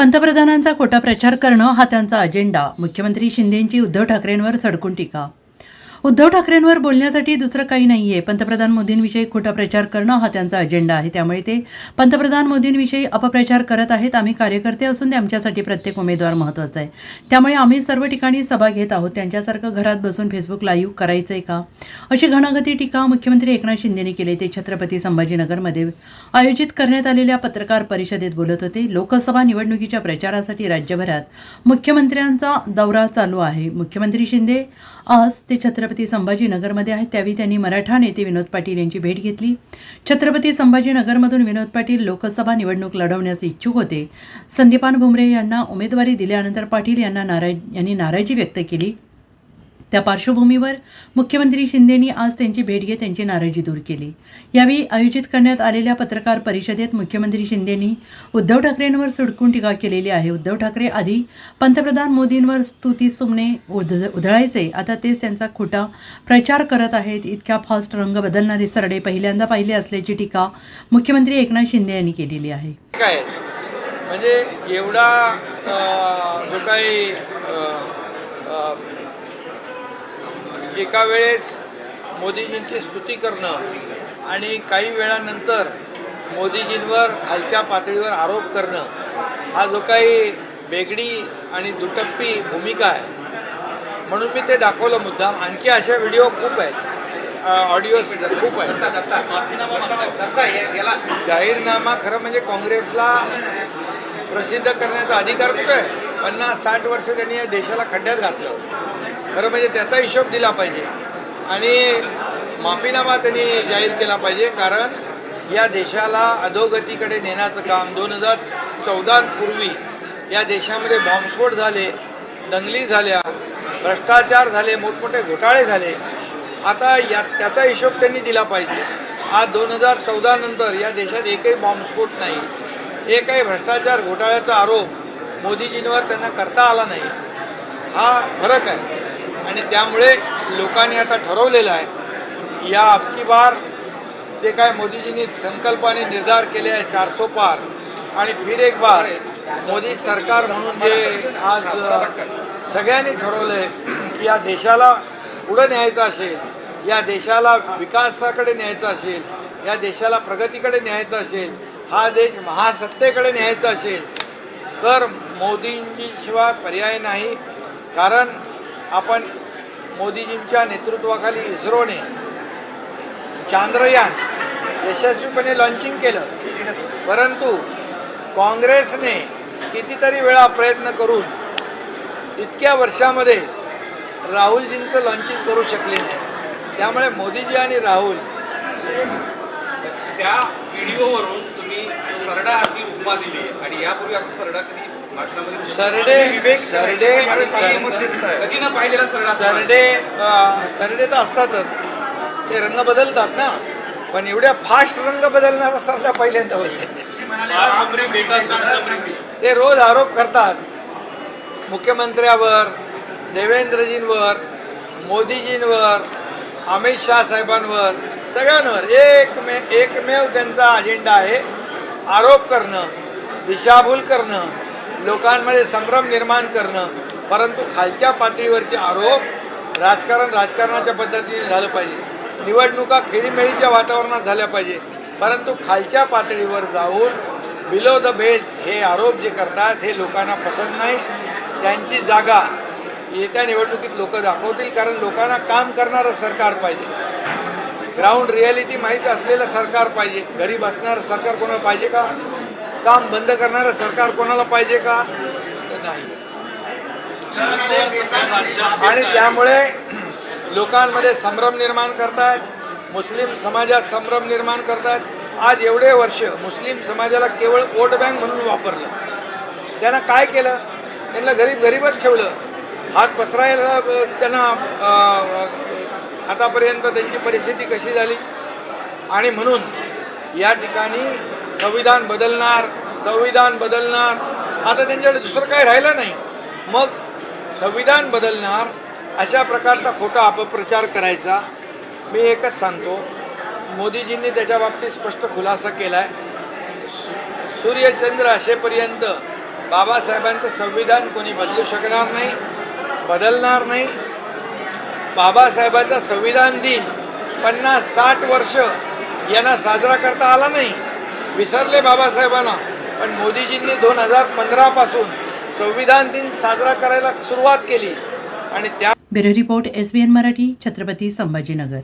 पंतप्रधानांचा खोटा प्रचार करणं हा त्यांचा अजेंडा. मुख्यमंत्री शिंदेंची उद्धव ठाकरेंवर सडकून टीका उद्धव ठाकरेंवर बोलण्यासाठी दुसरं काही नाही आहे पंतप्रधान मोदींविषयी खोटा प्रचार करणं हा त्यांचा अजेंडा आहे. त्यामुळे ते पंतप्रधान मोदींविषयी अपप्रचार करत आहेत. आम्ही कार्यकर्ते असून ते आमच्यासाठी प्रत्येक उमेदवार महत्त्वाचा आहे. त्यामुळे आम्ही सर्व ठिकाणी सभा घेत आहोत. त्यांच्यासारखं घरात बसून फेसबुक लाईव्ह करायचंय का? अशी घणागती टीका मुख्यमंत्री एकनाथ शिंदेने केली. ते छत्रपती संभाजीनगरमध्ये आयोजित करण्यात आलेल्या पत्रकार परिषदेत बोलत होते. लोकसभा निवडणुकीच्या प्रचारासाठी राज्यभरात मुख्यमंत्र्यांचा दौरा चालू आहे. मुख्यमंत्री शिंदे आज ते छत्रपती संभाजीनगरमध्ये आहेत. त्यावेळी त्यांनी मराठा नेते विनोद पाटील यांची भेट घेतली. छत्रपती संभाजीनगरमधून विनोद पाटील लोकसभा निवडणूक लढवण्यास इच्छुक होते. संदीपान भुमरे यांना उमेदवारी दिल्यानंतर पाटील यांना नाराज यांनी नाराजी व्यक्त केली. त्या पार्श्वभूमीवर मुख्यमंत्री शिंदेंनी आज त्यांची भेट घेत त्यांची नाराजी दूर केली. यावेळी आयोजित करण्यात आलेल्या पत्रकार परिषदेत मुख्यमंत्री शिंदेंनी उद्धव ठाकरेंवर सुडकून टीका केलेली आहे. उद्धव ठाकरे आधी पंतप्रधान मोदींवर स्तुती सुमने उध उधळायचे. आता तेच त्यांचा खोटा प्रचार करत आहेत. इतक्या फास्ट रंग बदलणारे सरडे पहिल्यांदा पाहिले असल्याची टीका मुख्यमंत्री एकनाथ शिंदे यांनी केलेली आहे. काय? म्हणजे एवढा जो काही एका वेळेस मोदीजींची स्तुती करणं आणि काही वेळानंतर मोदीजींवर खालच्या पातळीवर आरोप करणं हा जो काही बेगडी आणि दुटप्पी भूमिका आहे. म्हणून मी ते दाखवलं मुद्दाम. आणखी अशा व्हिडिओ खूप आहेत. ऑडिओ खूप आहेत. जाहीरनामा खरं म्हणजे काँग्रेसला प्रसिद्ध करण्याचा अधिकार कुठं आहे? पन्नास साठ वर्ष त्यांनी या देशाला खड्ड्यात घातलं. खरं म्हणजे त्याचा हिशोब दिला पाहिजे. आणि माफीनामा त्यांनी जाहीर केला पाहिजे कारण या देशाला अधोगतीकडे नेण्याचं काम दोन हजार चौदापूर्वी या देशामध्ये बॉम्बस्फोट झाले दंगली झाल्या भ्रष्टाचार झाले मोठमोठे घोटाळे झाले. आता या त्याचा हिशोब त्यांनी दिला पाहिजे. आज दोन हजार चौदा नंतर या देशात एकही बॉम्बस्फोट नाही. एकही भ्रष्टाचार घोटाळ्याचा आरोप मोदीजींवर त्यांना करता आला नाही. हा फरक आहे. आणि त्यामुळे लोकांनी आता ठरवलेलं आहे या अबकी बार जे काय मोदीजींनी संकल्पाने निर्धार केले आहे चारसो पार आणि फिर एक बार मोदी सरकार म्हणून जे आज सगळ्यांनी ठरवलं आहे की या देशाला पुढं न्यायचं असेल या देशाला विकासाकडे न्यायचं असेल या देशाला प्रगतीकडे न्यायचं असेल हा देश महासत्तेकडे न्यायचा असेल तर मोदींशिवाय पर्याय नाही. कारण आपण मोदीजींच्या नेतृत्वाखाली इस्रोने चांद्रयान यशस्वीपणे लॉन्चिंग केलं. परंतु काँग्रेसने कितीतरी वेळा प्रयत्न करून इतक्या वर्षामध्ये राहुलजींचं लॉन्चिंग करू शकले नाही. त्यामुळे मोदीजी आणि राहुल त्या व्हिडिओवरून तुम्ही सरडा अशी उपमा दिली आणि यापूर्वी असं सरडा कधी सरडे सरडे कधी न पाहिलेला सरडा सरडे तर असतातच. ते रंग बदलतात ना. पण एवढ्या फास्ट रंग बदलणारा सरडा पहिल्यांदा होईल. ते रोज आरोप करतात. मुख्यमंत्र्यावर देवेंद्रजींवर मोदीजींवर अमित शहा साहेबांवर सगळ्यांवर. एकमे एकमेव त्यांचा अजेंडा आहे आरोप करणं दिशाभूल करणं. लोकांमध्ये संभ्रम निर्माण करणं परंतु खालच्या पातळीवरचे आरोप राजकारण राजकारणाच्या पद्धतीने झालं पाहिजे. निवडणुका खेळीमेळीच्या वातावरणात झाल्या पाहिजे. परंतु खालच्या पातळीवर जाऊन बिलो द बेल्ट हे आरोप जे करतात हे लोकांना पसंत नाही. त्यांची जागा येत्या निवडणुकीत लोक दाखवतील कारण लोकांना काम करणारं सरकार पाहिजे. ग्राउंड रियालिटी माहीत असलेलं सरकार पाहिजे. घरी बसणारं सरकार कोणाला पाहिजे का? काम बंद करणारं सरकार कोणाला पाहिजे का? नाही आणि त्यामुळे लोकांमध्ये संभ्रम निर्माण करतायत मुस्लिम समाजात संभ्रम निर्माण करतायत. आज एवढे वर्ष मुस्लिम समाजाला केवळ वोट बँक म्हणून वापरलं. त्यांना काय केलं? त्यांना गरीब गरीबच ठेवलं. हात पसरायला त्यांना आतापर्यंत त्यांची परिस्थिती कशी झाली? आणि म्हणून या ठिकाणी संविधान बदलणार संविधान बदलणार. आता त्यांच्याकडे दुसरं काही राहिलं नाही. मग संविधान बदलणार अशा प्रकारचा खोटा अपप्रचार करायचा. मी एकच सांगतो मोदीजींनी त्याच्या बाबतीत स्पष्ट खुलासा केला आहे सूर्यचंद्र असेपर्यंत बाबासाहेबांचं संविधान कोणी बदलू शकणार नाही बदलणार नाही. बाबासाहेबांचा संविधान दिन पन्नास साठ वर्ष यांना साजरा करता आला नाही. विसरले बाबासाहेबांना. पण मोदीजींनी दोन हजार पंधरापासून संविधान दिन साजरा करायला सुरुवात केली. आणि त्या bureau report S B N Marathi Chhatrapati Sambhajinagar.